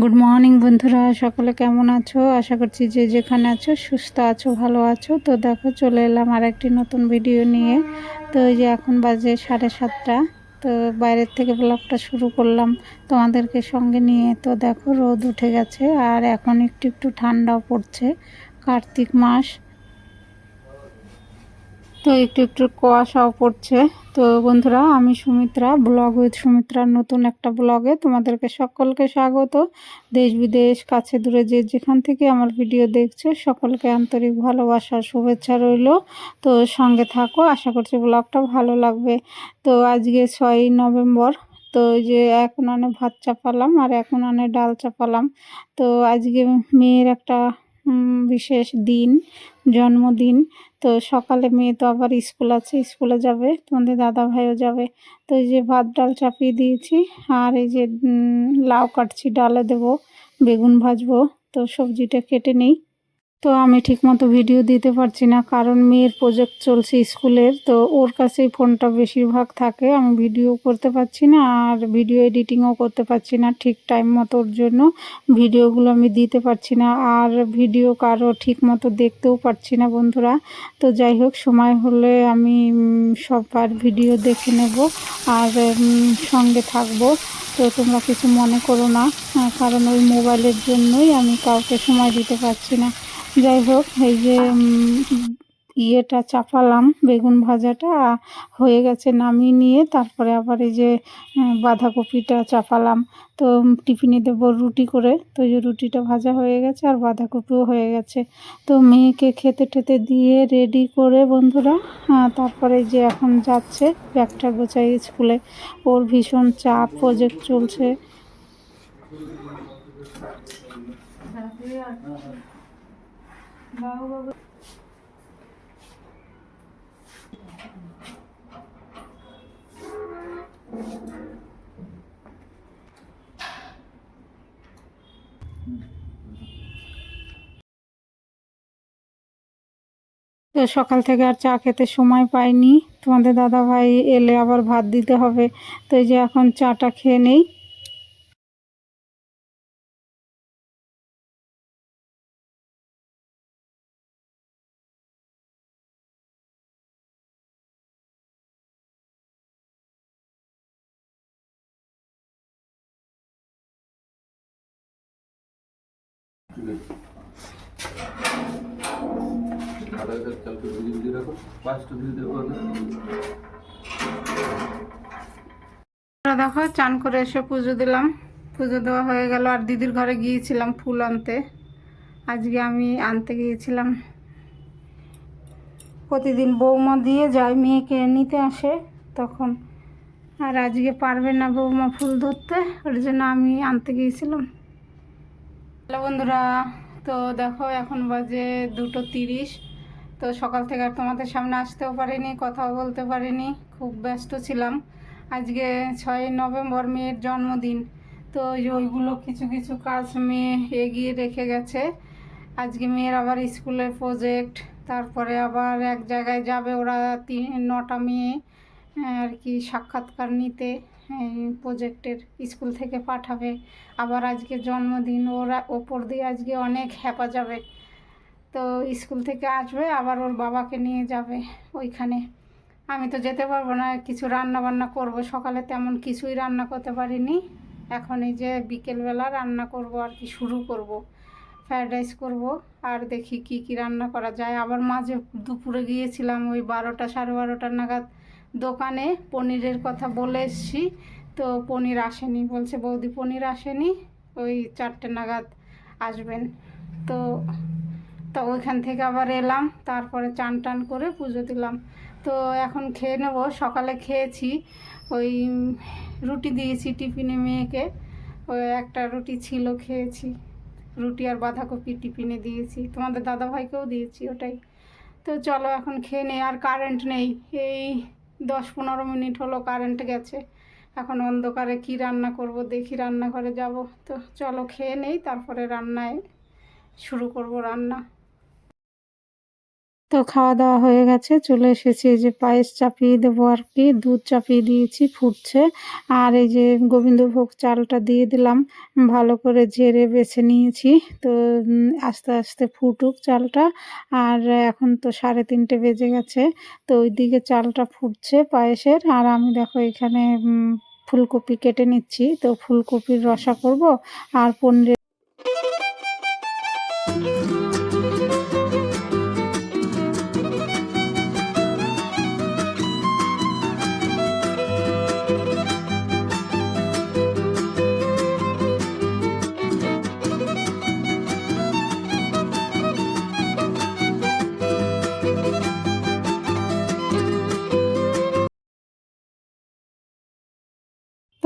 Good morning বন্ধুরা। সকলে কেমন আছো? আশা করছি যে যেখানে আছো, সুস্থ আছো, ভালো আছো। তো দেখো, চলে এলাম আর একটি নতুন ভিডিও নিয়ে। তো এই যে এখন বাজে সাড়ে সাতটা। তো বাইরের থেকে ব্লগটা শুরু করলাম তোমাদেরকে সঙ্গে নিয়ে। তো দেখো, রোদ উঠে গেছে। আর এখন একটু একটু ঠান্ডাও পড়ছে। কার্তিক মাস। তো একটু একটু কুয়াশাও পড়ছে। তো বন্ধুরা, আমি সুমিত্রা ব্লগ উইথ সুমিত্রার নতুন একটা ব্লগে তোমাদেরকে সকলকে স্বাগত। দেশ বিদেশ, কাছে দূরে যে যেখান থেকে আমার ভিডিও দেখছ, সকলকে আন্তরিক ভালোবাসার শুভেচ্ছা রইল। তো সঙ্গে থাকো, আশা করছি ব্লগটা ভালো লাগবে। তো আজকে ছয়ই নভেম্বর, তো যে এক উনানে ভাত চাপালাম আর এক উনানে ডাল চাপালাম। তো আজকে মেয়ের একটা বিশেষ দিন, জন্মদিন। তো সকালে মেয়ে তো আবার স্কুল আছে, স্কুলে যাবে, তোমাদের দাদা ভাইও যাবে। তো এই যে ভাত, ডাল চাপিয়ে দিয়েছি, আর এই যে লাউ কাটছি, ডালে দেব, বেগুন ভাজবো। তো সবজিটা কেটে নেই। তো আমি ঠিকমতো ভিডিও দিতে পারছি না, কারণ মেয়ের প্রজেক্ট চলছে স্কুলের, তো ওর কাছেই ফোনটা বেশিরভাগ থাকে, আমি ভিডিও করতে পারছি না আর ভিডিও এডিটিংও করতে পারছি না ঠিক টাইম মতো ওর জন্য, ভিডিওগুলো আমি দিতে পারছি না আর ভিডিও কারও ঠিক মতো দেখতেও পারছি না বন্ধুরা, তো যাই হোক, সময় হলে আমি সবার ভিডিও দেখে নেব আর সঙ্গে থাকব, তো তোমরা কিছু মনে করো না কারণ ওই মোবাইলের জন্যই আমি কাউকে সময় দিতে পারছি না। যাই হোক, এই যে ইয়েটা চাপালাম, বেগুন ভাজাটা, হয়ে গেছে নামিয়ে নিয়ে তারপরে আবার এই যে বাঁধাকপিটা চাপালাম। তো টিফিনে দেবো রুটি করে, তো যে রুটিটা ভাজা হয়ে গেছে আর বাঁধাকপিও হয়ে গেছে। তো মেয়েকে খেতে টেতে দিয়ে রেডি করে বন্ধুরা তারপরে যে এখন যাচ্ছে, ব্যাগটা গোছাই স্কুলে। ওর ভীষণ চাপ, প্রজেক্ট চলছে। তো সকাল থেকে আর চা খেতে সময় পাইনি। তোমাদের দাদা ভাই এলে আবার ভাত দিতে হবে। তো এই যে এখন চাটা খেয়ে নেই। দেখো, চান করে এসে পুজো দিলাম। পুজো দেওয়া হয়ে গেল। আর দিদির ঘরে গিয়েছিলাম ফুল আনতে। আজকে আমি আনতে গিয়েছিলাম। প্রতিদিন বৌমা দিয়ে যায়, মেয়েকে নিতে আসে তখন। আর আজকে পারবে না বৌমা ফুল ধরতে, ওর জন্য আমি আনতে গিয়েছিলাম। হ্যালো বন্ধুরা, তো দেখো এখন বাজে দুটো তিরিশ। তো সকাল থেকে আর তোমাদের সামনে আসতেও পারিনি, কথাও বলতে পারিনি, খুব ব্যস্ত ছিলাম। আজকে ছয় নভেম্বর মেয়ের জন্মদিন, তো ওইগুলো কিছু কিছু কাজ মেয়ে এগিয়ে রেখে গেছে। আজকে মেয়ের আবার স্কুলের প্রজেক্ট তারপরে আবার এক জায়গায় যাবে ওরা তিন, নটা মেয়ে আর কি সাক্ষাৎকার নিতে। প্রজেক্টের স্কুল থেকে পাঠাবে। আবার আজকে জন্মদিন, ওরা ওপর দিয়ে আজকে অনেক হ্যাপা যাবে। তো স্কুল থেকে আসবে, আবার ওর বাবাকে নিয়ে যাবে ওইখানে। আমি তো যেতে পারব না, কিছু রান্না বান্না করব। সকালে তেমন কিছুই রান্না করতে পারিনি। এখন এই যে বিকেলবেলা রান্না করব আর কি, শুরু করব। ফ্রায়েড রাইস করব আর দেখি কি কি রান্না করা যায়। আবার মাঝে দুপুরে গিয়েছিলাম, ওই বারোটা সাড়ে বারোটা নাগাদ দোকানে পনিরের কথা বলে এসছি। তো পনির আসেনি, বলছে বৌদি পনির আসেনি, ওই চারটে নাগাদ আসবেন। তো তো ওইখান থেকে আবার এলাম, তারপরে চান টান করে পুজো দিলাম। তো এখন খেয়ে নেব, সকালে খেয়েছি, ওই রুটি দিয়েছি টিফিনে মেয়েকে ওই একটা রুটি ছিল খেয়েছি। রুটি আর বাঁধাকপি টিফিনে দিয়েছি, তোমাদের দাদাভাইকেও দিয়েছি ওটাই। তো চলো এখন খেয়ে নেই, আর কারেন্ট নেই, এই দশ পনেরো মিনিট হলো কারেন্ট গেছে। এখন অন্ধকারে কি রান্না করব, দেখি রান্নাঘরে যাব। তো চলো খেয়ে নেই, তারপরে রান্নায় শুরু করব রান্না। তো খাওয়া দাওয়া হয়ে গেছে। চলে এসেছি এই যে পায়েস চাপিয়ে দেবো আর কি। দুধ চাপিয়ে দিয়েছি, ফুটছে। আর এই যে গোবিন্দভোগ চালটা দিয়ে দিলাম। ভালো করে ঝেড়ে বেছে নিয়েছি। তো আস্তে আস্তে ফুটুক চালটা। আর এখন তো সাড়ে তিনটে বেজে গেছে। তো ওইদিকে চালটা ফুটছে পায়েসের। আর আমি দেখো এখানে ফুলকপি কেটে নিচ্ছি। তো ফুলকপির রসা করব আর পনিরের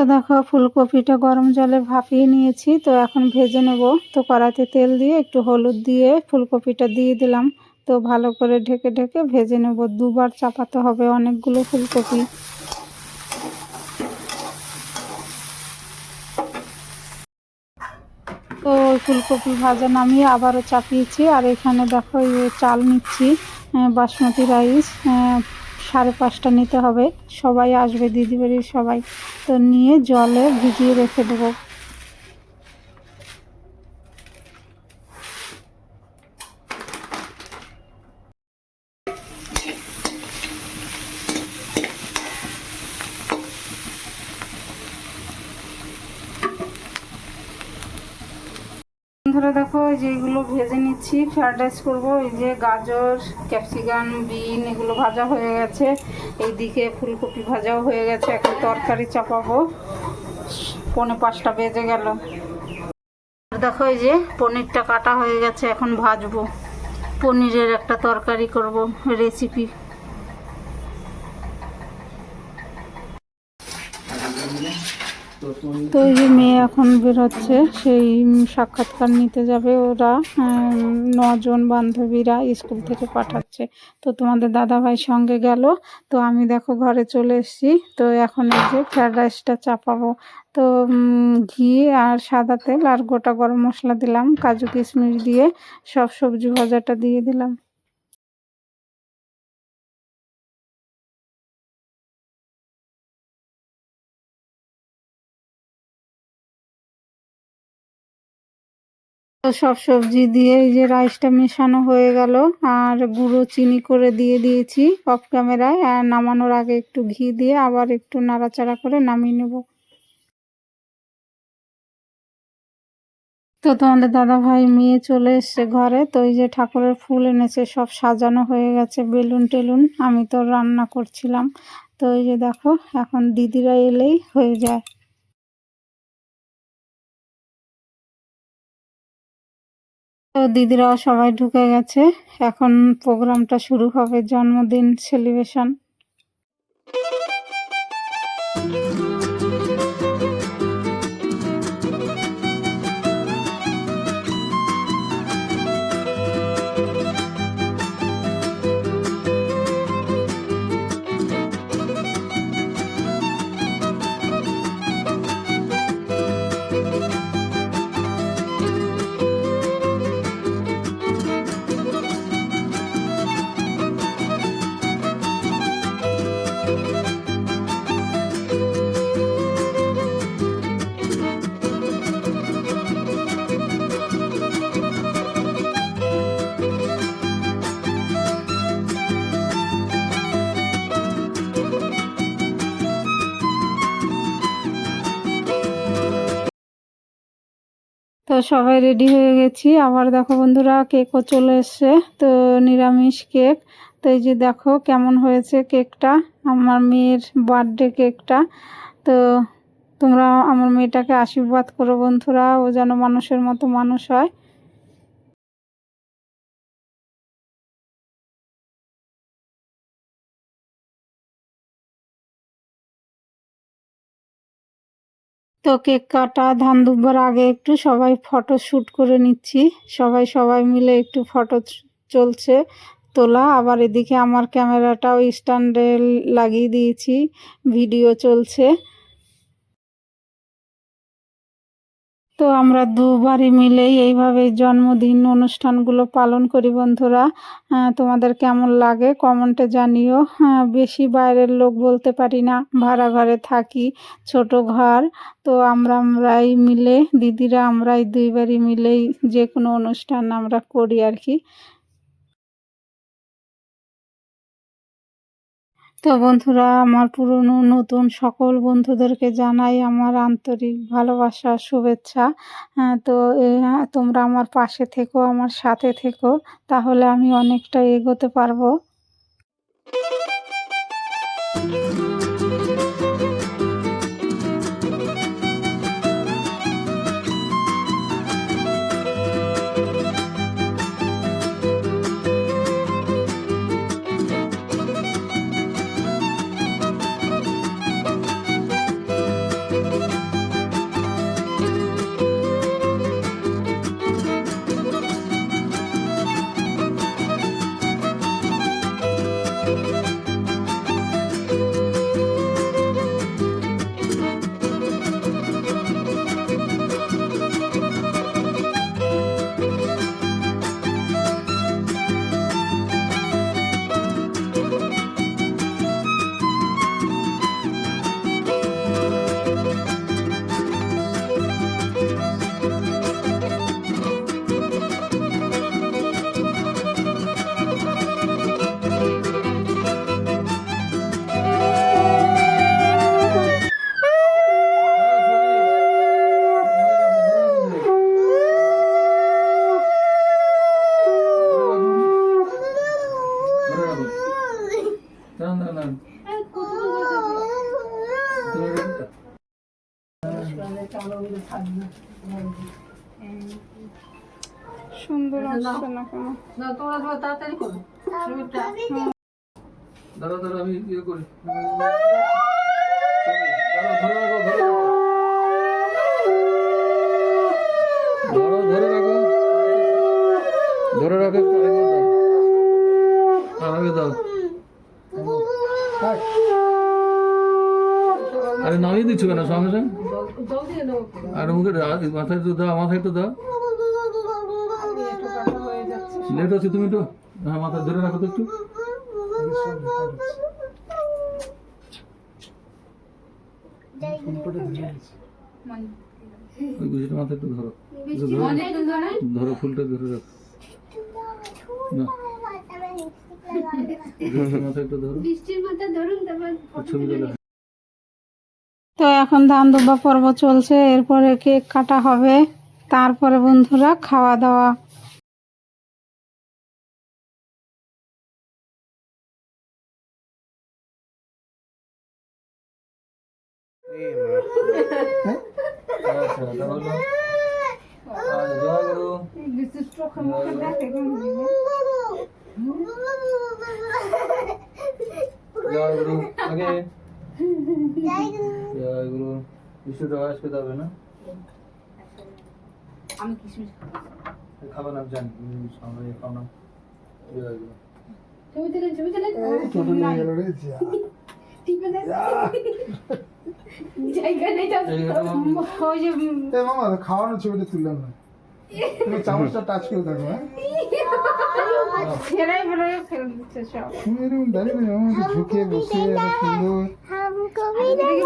তো দেখো, ফুলকপিটা গরম জলে ভাপিয়ে নিয়েছি। তো এখন ভেজে নেব। তো কড়াইতে তেল দিয়ে একটু হলুদ দিয়ে ফুলকপিটা দিয়ে দিলাম। তো ভালো করে ঢেকে ঢেকে ভেজে নেব। দুবার চাপাতে হবে অনেকগুলো ফুলকপি। তো ফুলকপি ভাজা নামিয়ে আবারও চাপিয়েছি। আর এখানে দেখো চাল নিচ্ছি বাসমতি রাইস সাড়ে পাঁচটা নিতে হবে। সবাই আসবে দিদি বাড়ির সবাই। তো নিয়ে জলে ভিজিয়ে রেখে দেবো বন্ধুরা দেখো এই যে ভেজে নিচ্ছি ফ্রাইড রাইস করব, এই যে গাজর ক্যাপসিকাম বিন এগুলো ভাজা হয়ে গেছে। এইদিকে ফুলকপি ভাজাও হয়ে গেছে, এখন তরকারি চাপাবো। পনে পাঁচটা বেজে গেল। দেখো এই যে পনিরটা কাটা হয়ে গেছে, এখন ভাজবো। পনিরের একটা তরকারি করব রেসিপি তো এই যে মেয়ে এখন বেরোচ্ছে, সেই সাক্ষাৎকার নিতে যাবে ওরা। নজন বান্ধবীরা স্কুল থেকে পাঠাচ্ছে। তো তোমাদের দাদা ভাই সঙ্গে গেল। তো আমি দেখো ঘরে চলে এসেছি। তো এখন এই যে ফ্রায়েড রাইসটা চাপাবো। তো ঘি আর সাদা তেল আর গোটা গরম মশলা দিলাম, কাজু কিশমিশ দিয়ে সব সবজি ভাজাটা দিয়ে দিলাম। তো সব সবজি দিয়ে এই যে রাইসটা মেশানো হয়ে গেল, আর গুঁড়ো চিনি করে দিয়ে দিয়েছি অফ ক্যামেরায় আর নামানোর আগে একটু ঘি দিয়ে আবার একটু নাড়াচাড়া করে নামিয়ে নেব। তো তোমাদের দাদা ভাই মেয়ে চলে এসছে ঘরে, তো এই যে ঠাকুরের ফুল এনেছে, সব সাজানো হয়ে গেছে, বেলুন টেলুন, আমি তো রান্না করছিলাম। তো এই যে দেখো, এখন দিদিরা এলেই হয়ে যায়। তো দিদিরাও সবাই ঢুকে গেছে। এখন প্রোগ্রামটা শুরু হবে জন্মদিন সেলিব্রেশন। সবাই রেডি হয়ে গেছি। আবার দেখো বন্ধুরা কেকও চলে এসছে। তো নিরামিষ কেক তো এই যে দেখো কেমন হয়েছে কেকটা আমার মেয়ের বার্থডে কেকটা তো তোমরা আমার মেয়েটাকে আশীর্বাদ করো বন্ধুরা। ও যেন মানুষের মতো মানুষ হয়। তো কেক কাটা ধান দুব্বার আগে একটু সবাই ফটো শ্যুট করে নিচ্ছি। সবাই সবাই মিলে একটু ফটো চলছে তোলা। আবার এদিকে আমার ক্যামেরাটাও স্ট্যান্ডে লাগিয়ে দিয়েছি। ভিডিও চলছে। তো আমরা দুবারই মিলে এইভাবে জন্মদিন অনুষ্ঠানগুলো পালন করি বন্ধুরা। তোমাদের কেমন লাগে কমেন্টে জানিও। বেশি বাইরের লোক বলতে পারি না, ভাড়া ঘরে থাকি, ছোট ঘর। তো আমরা আমরাই মিলে, দিদিরা আমরাই দুইবারই মিলেই যে কোনো অনুষ্ঠান আমরা করি আর কি। তো বন্ধুরা আমার পুরনো নতুন সকল বন্ধুদেরকে জানাই আমার আন্তরিক ভালোবাসা শুভেচ্ছা। আহ, তো তোমরা আমার পাশে থেকো আমার সাথে থেকো তাহলে আমি অনেকটা এগোতে পারব। আসছে না কেন? দাঁড়া দাঁড়া আমি ইয়ে করি। ধরে রাখো ধরে রাখো। ধরো ধরে রাখো একটু দাও। আর দাও। আরে নামিয়ে দিচ্ছ কেন সঙ্গে সঙ্গে? আর মুখে দা- মাথায় একটু দাও মাথায় একটু দাও। লেট হচ্ছে তুমি একটু। হ্যাঁ মাথা ধরে রাখো তো একটু। ওই গুছিটা মাথা একটু ধরো। ফুলটা ধরে রাখো। না। তো এখন ধান দুব্বা পর্ব চলছে এরপরে কেক কাটা হবে। তারপরে বন্ধুরা খাওয়া দাওয়া। জয় গুরু। আগে জয় গুরু বিশুটা বয়স পেতে হবে না আমি কিশমিশ জানি সামনে খাও না জয় গুরু ছবি তুলেন ছবি তুলেন ছোট নিয়ে গেল রে ঠিক আছে জায়গা নেই ওই যে এ মামা ছবিটা তুললাম না তুমি চামচটা টাচ করে থাকো হ্যাঁ ছেড়াই বেড়াই ফেলে দিচ্ছে সব তুমি এরকম দাঁড়িয়ে ঝুঁকে বসে সুন্দর দেখি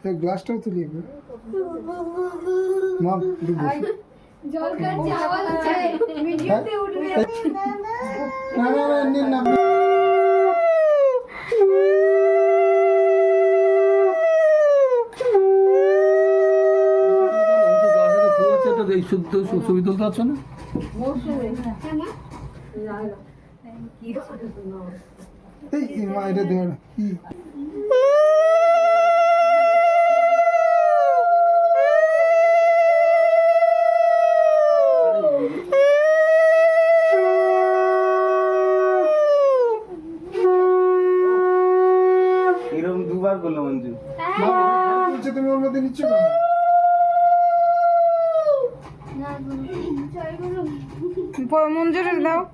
হ্যাঁ গ্লাসটাও তুলি মা না না না না এই শুদ্ধ ছবি তুলতে পারছ না এই মা এটা দেওয়া এরকম দুবার করল মঞ্জু। হ্যাঁ। বলছে তুমি ওর মধ্যে নিচ্ছ কেন? মঞ্জুর দাও।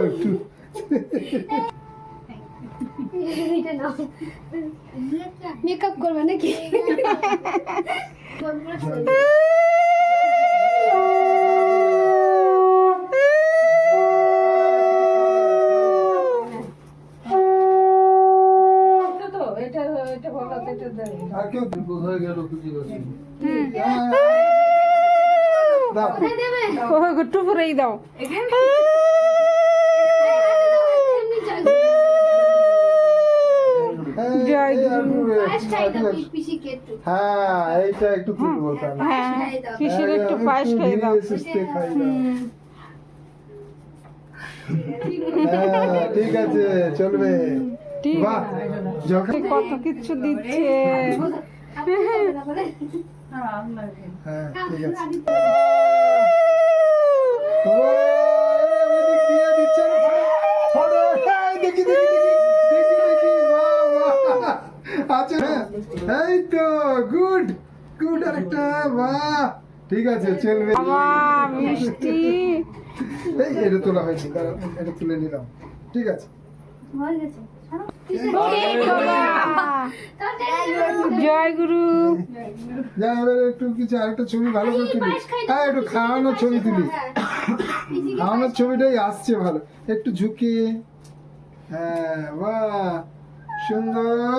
একটু। মেকআপ করবে নাকি? না। দাও। কোথায় দেবে ও একটু পরেই দাও এমনি চাই হ্যাঁ, জয় এই আর গুরু। একটু- ফার্স্ট টাইম পিসি কেটু হ্যাঁ এইটা একটু হ্যাঁ পিসির একটু পায়েস খাই দাও। হ্যাঁ, ঠিক আছে চলবে। বাহ যখন কত কিছু দিচ্ছে। হ্যাঁ ঠিক আছে। দেখি, দেখি, দেখি, হ্যাঁ, এই তো গুড গুড আরেকটা বাহ। ঠিক আছে চলবে। বাবা মিষ্টি। এই এটা তোলা হয়েছে এটা তুলে নিলাম। ঠিক আছে। হয়ে গেছে জয় গুরু। যা এবার একটু কিছু আরেকটা ছবি ভালো করে তুলি। হ্যাঁ একটু খাওয়ানোর ছবি তুলি। খাওয়ানোর ছবিটাই আসছে ভালো। একটু ঝুঁকিয়ে হ্যাঁ বাহ। সুন্দর।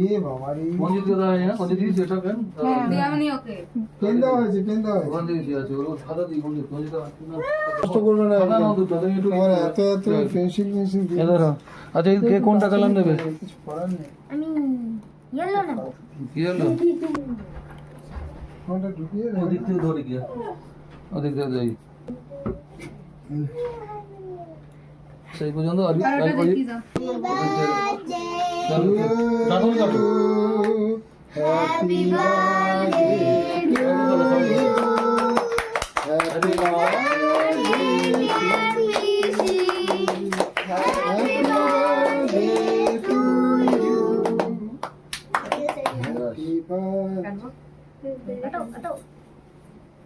ইয়ে বাবা রে মঞ্জিত কোথায় হ্যাঁ মঞ্জিত দিয়েছি এটা পেন ওখান থেকে আছে ওগুলো সাদা দিই মঞ্জিত মঞ্জিত কষ্ট করবে না সাদা না দুটো তুমি একটু আমার এত এত পেন্সিল পেন্সিল ধরো। আচ্ছা কে কোনটা কালার নেবে? কিছু করার নেই। আমি ইয়েলো না কি কোনটা ঢুকিয়ে? ওদিক থেকে ধরে গিয়া। ওদিক থেকে যাই সেই পর্যন্ত আর আর করি চলো কাটো কাটো Happy birthday to you. Happy birthday Happy birthday to you. Happy birthday. ধরেছি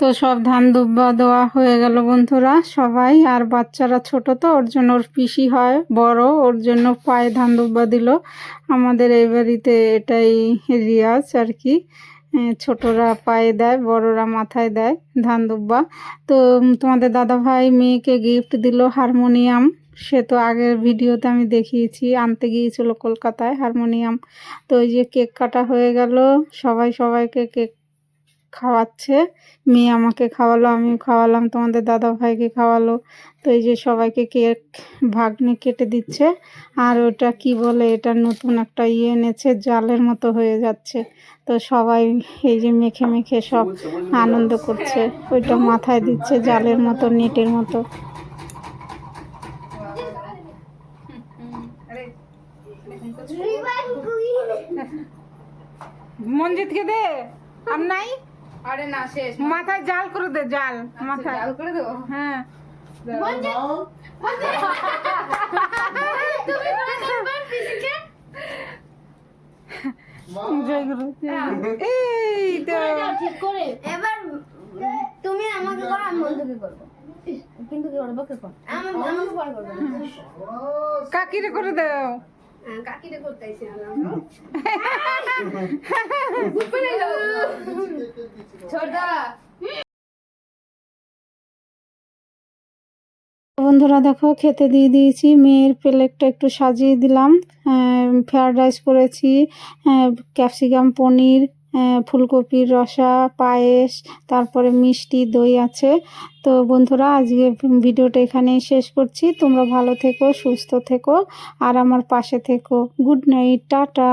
তো সব ধান দুব্বা দেওয়া হয়ে গেল বন্ধুরা। সবাই, আর বাচ্চারা ছোট তো, ওর জন্য ওর পিসি হয়, বড়, ওর জন্য পায়ে ধান দুব্বা দিল। আমাদের এই বাড়িতে এটাই রিয়াজ আর কি। ছোটরা পায়ে দেয়, বড়রা মাথায় দেয় ধান দুব্বা। তো তোমাদের দাদা ভাই মেয়েকে গিফট দিল হারমোনিয়াম। সে তো আগের ভিডিওতে আমি দেখিয়েছি, আনতে গিয়েছিল কলকাতায় হারমোনিয়াম। তো ওই যে কেক কাটা হয়ে গেল, সবাই সবাইকে কেক খাওয়াচ্ছে। মেয়ে আমাকে খাওয়ালো, আমিও খাওয়ালাম, তোমাদের দাদা ভাইকে খাওয়ালো। তো এই যে সবাইকে কেক, ভাগ্নে কেটে দিচ্ছে। আর ওটা কি বলে, এটা নতুন একটা ইয়ে এনেছে, জালের মতো হয়ে যাচ্ছে। তো সবাই এই যে মেখে মেখে সব আনন্দ করছে। ওইটা মাথায় দিচ্ছে জালের মতো, নেটের মতো। মঞ্জিতকে দে, আর নাই? আরে না শেষ মাথায় জাল করে দে জাল মাথায়। চাল করে দেবো? হ্যাঁ। গুরু এই তো। ঠিক করে। এবার তুমি আমাকে করো আমি বন্ধুকে করব কিন্তু কি করব কে কর আমাকে আমাকে পর করবে কাকিরে করে দাও। কাকিরে করতে বন্ধুরা দেখো, খেতে দিয়ে দিয়েছি। মেয়ের প্লেটটা একটু সাজিয়ে দিলাম। ফ্রায়েড রাইস করেছি ক্যাপসিকাম, পনির ফুলকপির রসা, পায়েস, তারপরে মিষ্টি, দই আছে। তো বন্ধুরা আজকে ভিডিওটা এখানেই শেষ করছি। তোমরা ভালো থেকো, সুস্থ থেকো, আর আমার পাশে থেকো। Good night, tata.